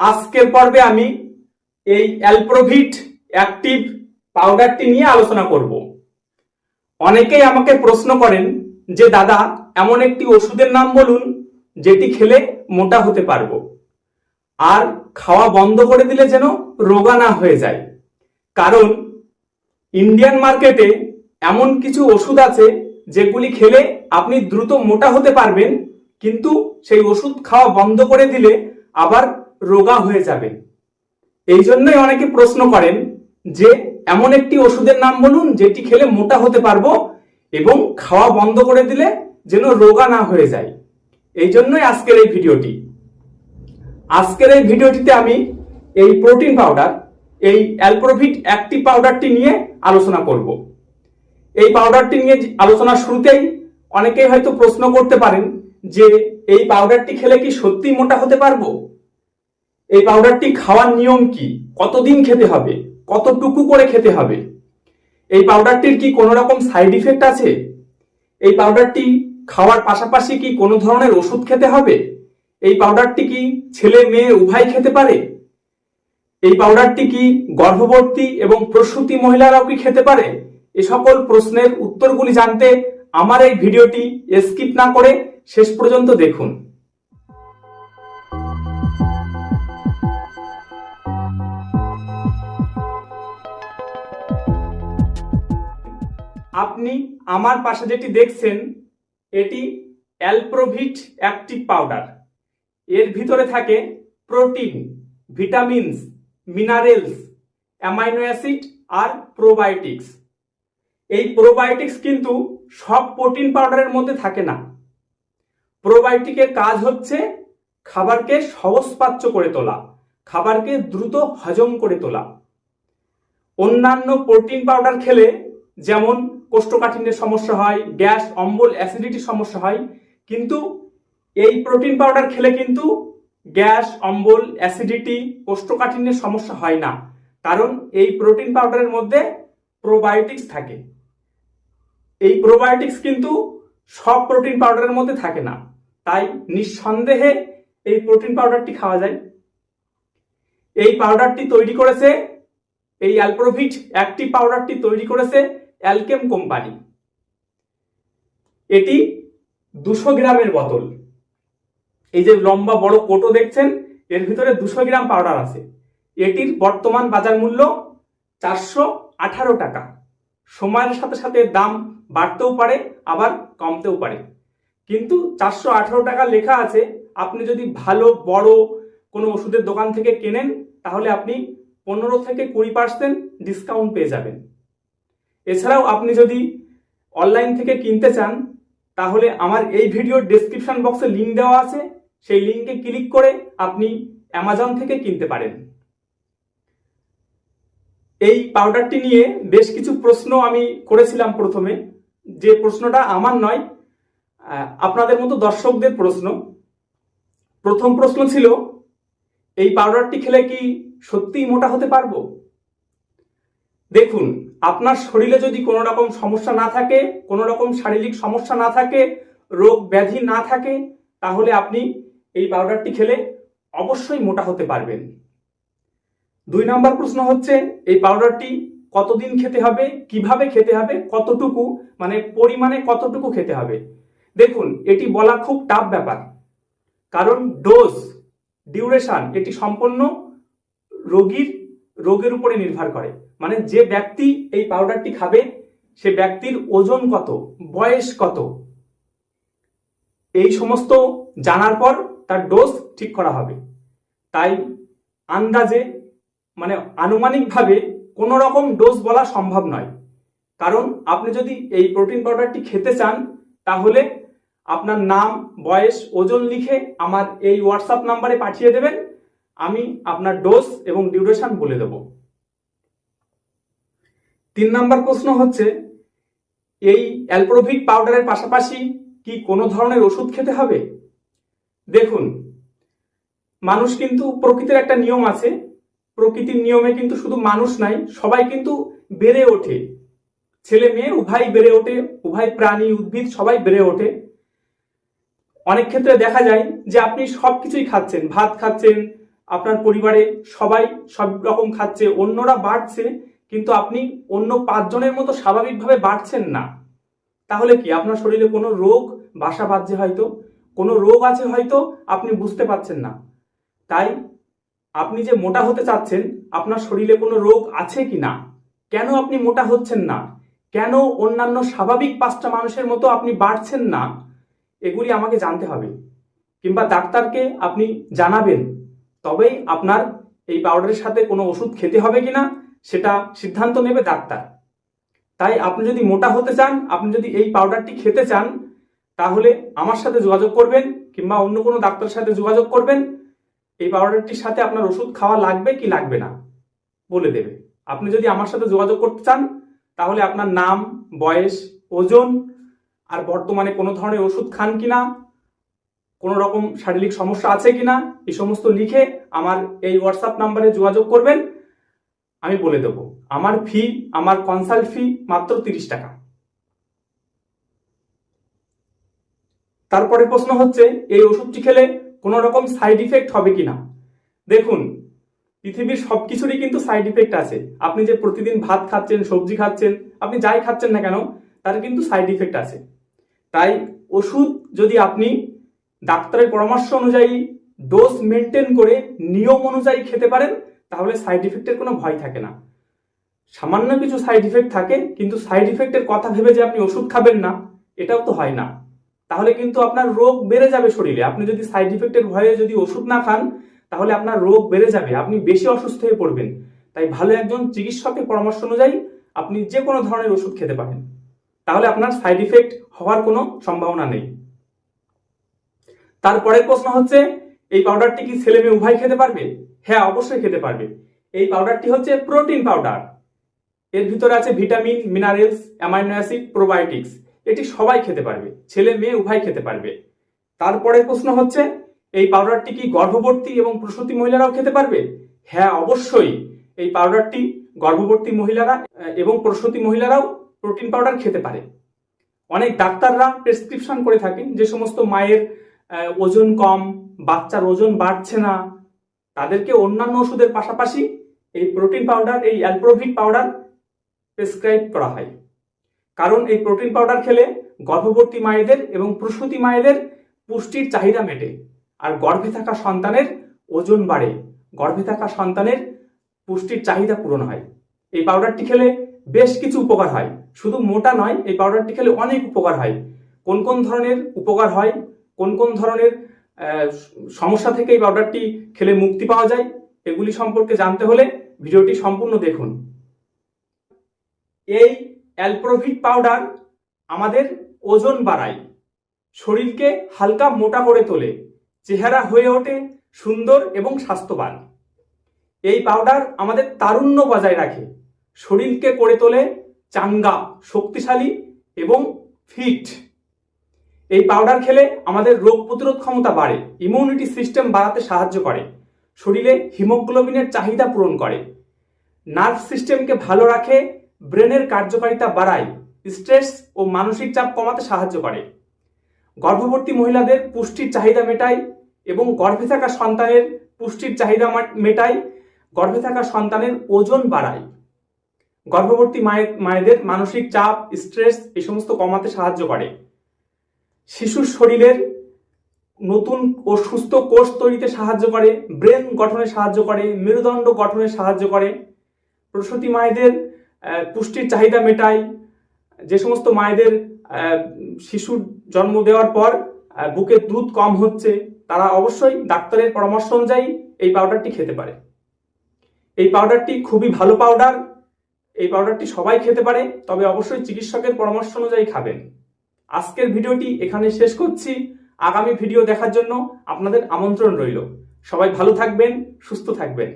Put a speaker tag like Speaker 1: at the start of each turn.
Speaker 1: আজকের পর্বে আমি এই অ্যালপ্রোভিট অ্যাক্টিভ পাউডারটি নিয়ে আলোচনা করব। অনেকেই আমাকে প্রশ্ন করেন যে, দাদা, এমন একটি ওষুধের নাম বলুন যেটি খেলে মোটা হতে পারব আর খাওয়া বন্ধ করে দিলে যেন রোগা না হয়ে যায়। কারণ ইন্ডিয়ান মার্কেটে এমন কিছু ওষুধ আছে যেগুলি খেলে আপনি দ্রুত মোটা হতে পারবেন, কিন্তু সেই ওষুধ খাওয়া বন্ধ করে দিলে আবার রোগা হয়ে যাবেন এই জন্যই অনেকে প্রশ্ন করেন যে, এমন একটি ওষুধের নাম বলুন যেটি খেলে মোটা হতে পারব এবং খাওয়া বন্ধ করে দিলে যেন রোগা না হয়ে যায়। এই জন্যই আজকের এই ভিডিওটি। আজকের এই ভিডিওটিতে আমি এই প্রোটিন পাউডার, এই অ্যালপ্রোভিট অ্যাক্টিভ পাউডারটি নিয়ে আলোচনা করব। এই পাউডারটি নিয়ে আলোচনা শুরুতেই অনেকেই হয়তো প্রশ্ন করতে পারেন যে, এই পাউডারটি খেলে কি সত্যি মোটা হতে পারব? এই পাউডারটি খাওয়ার নিয়ম কি? কতদিন খেতে হবে? কতটুকু করে খেতে হবে? এই পাউডারটির কি কোনো রকম সাইড ইফেক্ট আছে? এই পাউডারটি খাওয়ার পাশাপাশি কি কোনো ধরনের ওষুধ খেতে হবে? এই পাউডারটি কি ছেলে মেয়ে উভয় খেতে পারে? এই পাউডারটি কি গর্ভবতী এবং প্রসূতি মহিলারাও কি খেতে পারে? এ সকল প্রশ্নের উত্তরগুলি জানতে আমার এই ভিডিওটি স্কিপ না করে শেষ পর্যন্ত দেখুন। আপনি আমার পাশে যেটি দেখছেন, এটি অ্যালপ্রোভিট অ্যাক্টিভ পাউডার। এর ভিতরে থাকে protein, vitamins, minerals, amino acid আর প্রোবায়োটিক্স। এই প্রোবায়োটিক্স কিন্তু সব প্রোটিন পাউডারের মধ্যে থাকে না। প্রোবায়োটিকের কাজ হচ্ছে খাবারকে সহজপাচ্য করে তোলা, খাবারকে দ্রুত হজম করে তোলা। অন্যান্য প্রোটিন পাউডার খেলে যেমন কোষ্ঠকাঠিন্যের সমস্যা হয়, গ্যাস, অম্বল, অ্যাসিডিটির সমস্যা হয়। কিন্তু এই প্রোটিন পাউডার খেলে কিন্তু গ্যাস, অম্বল, অ্যাসিডিটি, কোষ্ঠকাঠিন্যের সমস্যা হয় না। কারণ এই প্রোটিন পাউডারের মধ্যে প্রোবায়োটিক্স থাকে। এই প্রোবায়োটিক্স কিন্তু সব প্রোটিন পাউডারের মধ্যে থাকে না। তাই নিঃসন্দেহে এই প্রোটিন পাউডারটি খাওয়া যায়। এই পাউডারটি তৈরি করেছে, এই অ্যালপ্রোভিট অ্যাক্টিভ পাউডারটি তৈরি করেছে অ্যালকেম কোম্পানি। এটি দুশো গ্রামের বোতল। এই যে লম্বা বড় কোটো দেখছেন, এর ভিতরে দুশো গ্রাম পাউডার আছে। এটির বর্তমান বাজার মূল্য চারশো আঠারো টাকা। সময়ের সাথে সাথে দাম বাড়তেও পারে, আবার কমতেও পারে। কিন্তু চারশো আঠারো টাকা লেখা আছে, আপনি যদি ভালো, বড় কোনো ওষুধের দোকান থেকে কেনেন, তাহলে আপনি পনেরো থেকে কুড়ি পার্সেন্ট ডিসকাউন্ট পেয়ে যাবেন। এছাড়াও আপনি যদি অনলাইন থেকে কিনতে চান, তাহলে আমার এই ভিডিওর ডেসক্রিপশন বক্সে লিঙ্ক দেওয়া আছে। সেই লিঙ্কে ক্লিক করে আপনি অ্যামাজন থেকে কিনতে পারেন। এই পাউডারটি নিয়ে বেশ কিছু প্রশ্ন আমি করেছিলাম প্রথমে। যে প্রশ্নটা আমার নয় আপনাদের মতো দর্শকদের প্রশ্ন। প্রথম প্রশ্ন ছিল, এই পাউডারটি খেলে কি সত্যিই মোটা হতে পারব? দেখুন আপনার শরীরে যদি কোনো রকম সমস্যা না থাকে, কোনো রকম শারীরিক সমস্যা না থাকে, রোগ ব্যাধি না থাকে, তাহলে আপনি এই পাউডারটি খেলে অবশ্যই মোটা হতে পারবেন। দুই নম্বর প্রশ্ন হচ্ছে, এই পাউডারটি কতদিন খেতে হবে, কীভাবে খেতে হবে, কতটুকু মানে পরিমাণে কতটুকু খেতে হবে? দেখুন, এটি বলা খুব টাফ ব্যাপার। কারণ ডোজ ডিউরেশন এটি সম্পূর্ণ রোগীর, রোগের উপরে নির্ভর করে। মানে যে ব্যক্তি এই পাউডারটি খাবে, সে ব্যক্তির ওজন কত, বয়স কত, এই সমস্ত জানার পর তার ডোজ ঠিক করা হবে। তাই আন্দাজে মানে আনুমানিকভাবে কোনো রকম ডোজ বলা সম্ভব নয়। কারণ আপনি যদি এই প্রোটিন পাউডারটি খেতে চান, তাহলে আপনার নাম, বয়স, ওজন লিখে আমার এই হোয়াটসঅ্যাপ নাম্বারে পাঠিয়ে দেবেন। আমি আপনার ডোজ এবং ডিউরেশন বলে দেব। তিন নাম্বার প্রশ্ন হচ্ছে, এই অ্যালপ্রোভিট পাউডারের পাশাপাশি কি কোনো ধরনের ওষুধ খেতে হবে? দেখুন, মানুষ কিন্তু প্রকৃতির একটা নিয়ম আছে। প্রকৃতির নিয়মে কিন্তু শুধু মানুষ নাই, সবাই কিন্তু বেড়ে ওঠে। ছেলে মেয়ে উভয় বেড়ে ওঠে, উভয় প্রাণী, উদ্ভিদ সবাই বেড়ে ওঠে। অনেক ক্ষেত্রে দেখা যায় যে আপনি সব কিছুই খাচ্ছেন, ভাত খাচ্ছেন, আপনার পরিবারে সবাই সব রকম খাচ্ছে, অন্যরা বাড়ছে কিন্তু আপনি অন্য পাঁচজনের মতো স্বাভাবিকভাবে বাড়ছেন না। তাহলে কি? আপনার শরীরে কোনো রোগ, বাসা বাঁধছে হয়তো। কোনো রোগ আছে হয়তো, আপনি বুঝতে পারছেন না। তাই আপনি যে মোটা হতে চাচ্ছেন, আপনার শরীরে কোনো রোগ আছে কি না? কেন আপনি মোটা হচ্ছেন না? কেন অন্যান্য স্বাভাবিক পাঁচটা মানুষের মতো আপনি বাড়ছেন না? এগুলি আমাকে জানতে হবে। কিংবা ডাক্তারকে আপনি জানাবেন। তবেই আপনার এই পাউডারের সাথে কোনো ওষুধ খেতে হবে কিনা সেটা সিদ্ধান্ত নেবে ডাক্তার। তাই আপনি যদি মোটা হতে চান, আপনি যদি এই পাউডারটি খেতে চান, তাহলে আমার সাথে যোগাযোগ করবেন কিংবা অন্য কোনো ডাক্তারের সাথে যোগাযোগ করবেন। এই পাউডারটির সাথে আপনার ওষুধ খাওয়া লাগবে কি লাগবে না, বলে দেবে। আপনি যদি আমার সাথে যোগাযোগ করতে চান, তাহলে আপনার নাম, বয়স, ওজন আর বর্তমানে কোনো ধরনের ওষুধ খান কিনা, কোনো রকম শারীরিক সমস্যা আছে কিনা, এই সমস্ত লিখে আমার এই হোয়াটসঅ্যাপ নাম্বারে যোগাযোগ করবেন। আমি বলে দেব, আমার ফি আমার কনসাল্ট ফি মাত্র তিরিশ টাকা। তারপরে প্রশ্ন হচ্ছে, এই ওষুধটি খেলে কোনো রকম সাইড ইফেক্ট হবে কিনা? দেখুন, পৃথিবীর সব কিছুরই কিন্তু সাইড ইফেক্ট আছে। আপনি যে প্রতিদিন ভাত খাচ্ছেন, সবজি খাচ্ছেন, আপনি যাই খাচ্ছেন না কেন, তার কিন্তু সাইড ইফেক্ট আছে। তাই ওষুধ যদি আপনি ডাক্তারের পরামর্শ অনুযায়ী ডোজ মেনটেন করে নিয়ম অনুযায়ী খেতে পারেন তাহলে সাইড ইফেক্টের কোনো ভয় থাকে না। সামান্য কিছু সাইড ইফেক্ট থাকে, কিন্তু সাইড ইফেক্টের কথা ভেবে যে আপনি ওষুধ খাবেন না, এটাও তো হয় না। তাহলে কিন্তু আপনার রোগ বেড়ে যাবে শরীরে। আপনি যদি সাইড ইফেক্টের ভয়ে যদি ওষুধ না খান, তাহলে আপনার রোগ বেড়ে যাবে। আপনি বেশি অসুস্থ হয়ে পড়বেন। তাই ভালো একজন চিকিৎসকের পরামর্শ অনুযায়ী আপনি যে কোনো ধরনের ওষুধ খেতে পারেন। তাহলে আপনার সাইড ইফেক্ট হওয়ার কোনো সম্ভাবনা নেই। তারপরের প্রশ্ন হচ্ছে এই পাউডারটি কি ছেলে মেয়ে উভয় খেতে পারবে? হ্যাঁ অবশ্যই খেতে পারবে। এই পাউডারটি হচ্ছে প্রোটিন পাউডার এর ভিতরে আছে vitamin minerals amino acid probiotics এটি সবাই খেতে পারবে, ছেলে মেয়ে উভয় খেতে পারবে। তারপরের প্রশ্ন হচ্ছে, এই পাউডারটি কি গর্ভবতী এবং প্রসূতি মহিলারাও খেতে পারবে? হ্যাঁ অবশ্যই। এই পাউডারটি গর্ভবতী মহিলারা এবং প্রসূতি মহিলারাও প্রোটিন পাউডার খেতে পারে। অনেক ডাক্তাররা প্রেসক্রিপশন করে থাকেন যে সমস্ত মায়ের ওজন কম, বাচ্চার ওজন বাড়ছে না। তাদেরকে অন্যান্য ওষুধের পাশাপাশি এই প্রোটিন পাউডার এই অ্যালপ্রোভিক পাউডার প্রেসক্রাইব করা হয়। কারণ এই প্রোটিন পাউডার খেলে গর্ভবতী মায়েদের এবং প্রসূতি মায়েদের পুষ্টির চাহিদা মেটে আর গর্ভে থাকা সন্তানের ওজন বাড়ে। গর্ভে থাকা সন্তানের পুষ্টির চাহিদা পূরণ হয়। এই পাউডারটি খেলে বেশ কিছু উপকার হয়। শুধু মোটা নয়, এই পাউডারটি খেলে অনেক উপকার হয়। কোন কোন ধরনের উপকার হয়? কোন কোন ধরনের সমস্যা থেকে এই পাউডারটি খেলে মুক্তি পাওয়া যায়, এগুলি সম্পর্কে জানতে হলে ভিডিওটি সম্পূর্ণ দেখুন। এই অ্যালপ্রোভিট পাউডার আমাদের ওজন বাড়ায়, শরীরকে হালকা মোটা করে তোলে, চেহারা হয়ে ওঠে, সুন্দর এবং স্বাস্থ্যবান। এই পাউডার আমাদের তারুণ্য বজায় রাখে, শরীরকে করে তোলে চাঙ্গা, শক্তিশালী এবং ফিট এই পাউডার খেলে আমাদের রোগ প্রতিরোধ ক্ষমতা বাড়ে ইমিউনিটি সিস্টেম বাড়াতে সাহায্য করে, শরীরে হিমোগ্লোবিনের চাহিদা পূরণ করে। নার্ভ সিস্টেমকে ভালো রাখে ব্রেনের কার্যকারিতা বাড়ায় স্ট্রেস ও মানসিক চাপ কমাতে সাহায্য করে। গর্ভবতী মহিলাদের পুষ্টির চাহিদা মেটায় এবং গর্ভে থাকা সন্তানের পুষ্টির চাহিদা মেটায়, গর্ভে থাকা সন্তানের ওজন বাড়ায়। গর্ভবতী মায়ের মায়েদের মানসিক চাপ স্ট্রেস এই সমস্ত কমাতে সাহায্য করে। শিশুর শরীরের নতুন ও সুস্থ কোষ তৈরিতে সাহায্য করে, ব্রেন গঠনে সাহায্য করে, মেরুদণ্ড গঠনে সাহায্য করে। প্রসূতি মায়েদের পুষ্টির চাহিদা মেটায়। যে সমস্ত মায়েদের শিশুর জন্ম দেওয়ার পর বুকে দুধ কম হচ্ছে, তারা অবশ্যই ডাক্তারের পরামর্শ অনুযায়ী এই পাউডারটি খেতে পারে। এই পাউডারটি খুবই ভালো পাউডার এই পাউডারটি সবাই খেতে পারে, তবে অবশ্যই চিকিৎসকের পরামর্শ অনুযায়ী খাবেন। আজকের ভিডিওটি এখানে শেষ করছি। আগামী ভিডিও দেখার জন্য আপনাদের আমন্ত্রণ রইল। সবাই ভালো থাকবেন, সুস্থ থাকবেন।